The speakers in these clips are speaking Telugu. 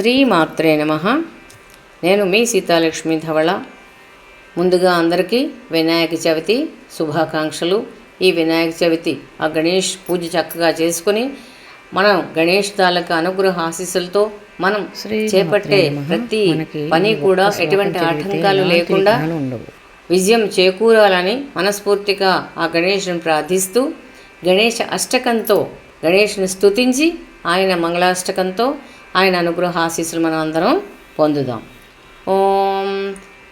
శ్రీ మాత్రే నమ. నేను మీ సీతాలక్ష్మి ధవళ. ముందుగా అందరికీ వినాయక చవితి శుభాకాంక్షలు. ఈ వినాయక చవితి ఆ గణేష్ పూజ చక్కగా చేసుకుని మనం గణేష్ తాలూకా అనుగ్రహ ఆశీస్సులతో మనం చేపట్టే. ప్రతి పని కూడా ఎటువంటి ఆటంకాలు లేకుండా విజయం చేకూరాలని మనస్ఫూర్తిగా ఆ గణేషుని ప్రార్థిస్తూ గణేష అష్టకంతో గణేష్ని స్తుతించి ఆయన మంగళాష్టకంతో ఆయన అనుగ్రహ ఆశీస్సులు మనం అందరం పొందుదాం ఓం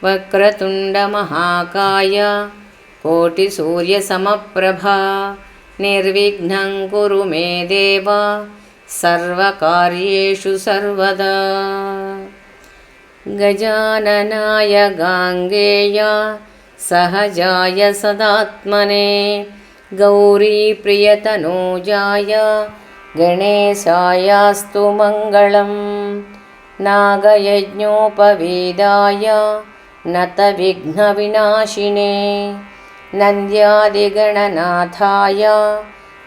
వక్రతుండ మహాకాయ కోటి సూర్య సమప్రభ నిర్విఘ్నం కురు మే దేవ సర్వకార్యేషు సర్వదా गजाननाय गाङ्गेय सहजाय सदात्मने गौरीप्रियतनूजाय गणेशायास्तु मङ्गलं। नागयज्ञोपवेदाय नतविघ्नविनाशिने। नन्द्यादिगणनाथाय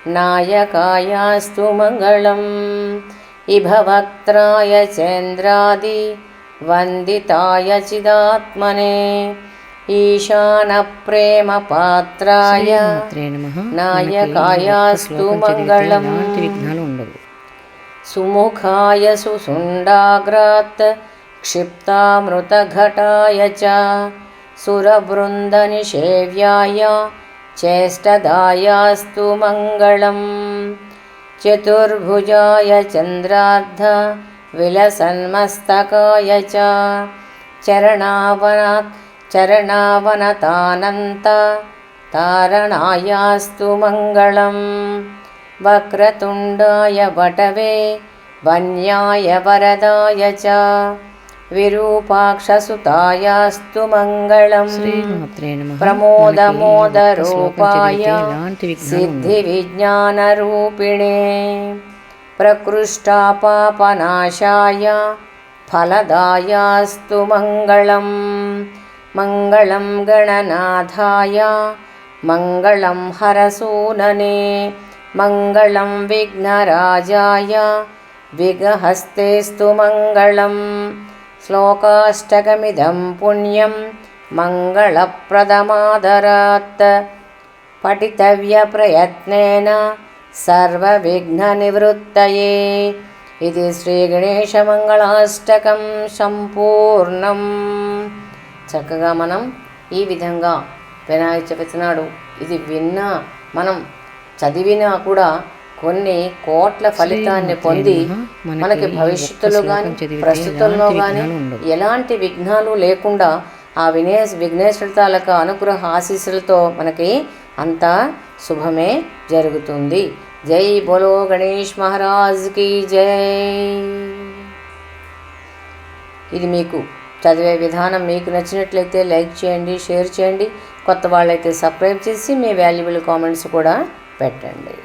नायकायास्तु मङ्गलम्। इभवक्त्राय चन्द्रादि वन्दिताय चिदात्मने ఈశానప్రేమపాత్రాయ నాయకాయాస్తు మంగళం విఘ్నాలు ఉండవు. సుముఖాయ సుసుండాగ్రాత్ క్షిప్తామృతఘటాయ చ సురబృందనిషేవ్యాయ చేష్టదాయాస్తు మంగళం చతుర్భుజాయ చంద్రార్ధ విలసన్మస్తకాయ చ చరణావనాత్ चरणावनतानन्त तारणायास्तु मङ्गलं वक्रतुण्डाय वटवे वन्याय वरदाय च। विरूपाक्षसुतायास्तु मङ्गलं प्रमोदमोदरूपाय सिद्धिविज्ञानरूपिणे प्रकृष्टापापनाशाय फलदायास्तु मङ्गलम्। मङ्गलं गणनाथाय मङ्गलं हरसूनने मङ्गलं विघ्नराजाय विघहस्तेस्तु मङ्गलं श्लोकाष्टकमिदं पुण्यं मङ्गलप्रदमादरात् पठितव्यप्रयत्नेन सर्वविघ्ननिवृत्तये। इति श्रीगणेशमङ्गलाष्टकं सम्पूर्णम्। చక్కగా మనం ఈ విధంగా వినాయక చవితి నాడు ఇది విన్నా మనం చదివినా కూడా కొన్ని కోట్ల ఫలితాన్ని పొంది మనకి భవిష్యత్తులో కానీ ప్రస్తుతంలో కానీ. ఎలాంటి విఘ్నాలు లేకుండా ఆ విఘ్నేశ్ విఘ్నేశ్వర తాలూకా అనుగ్రహ ఆశీస్సులతో మనకి అంతా శుభమే జరుగుతుంది. జై బోలో గణేష్ మహారాజ్కి జై. ఇది మీకు చదివే విధానం మీకు నచ్చినట్లయితే లైక్ చేయండి షేర్ చేయండి. కొత్త వాళ్ళైతే సబ్స్క్రైబ్ చేసి మీ వాల్యుబుల్ కామెంట్స్ కూడా పెట్టండి.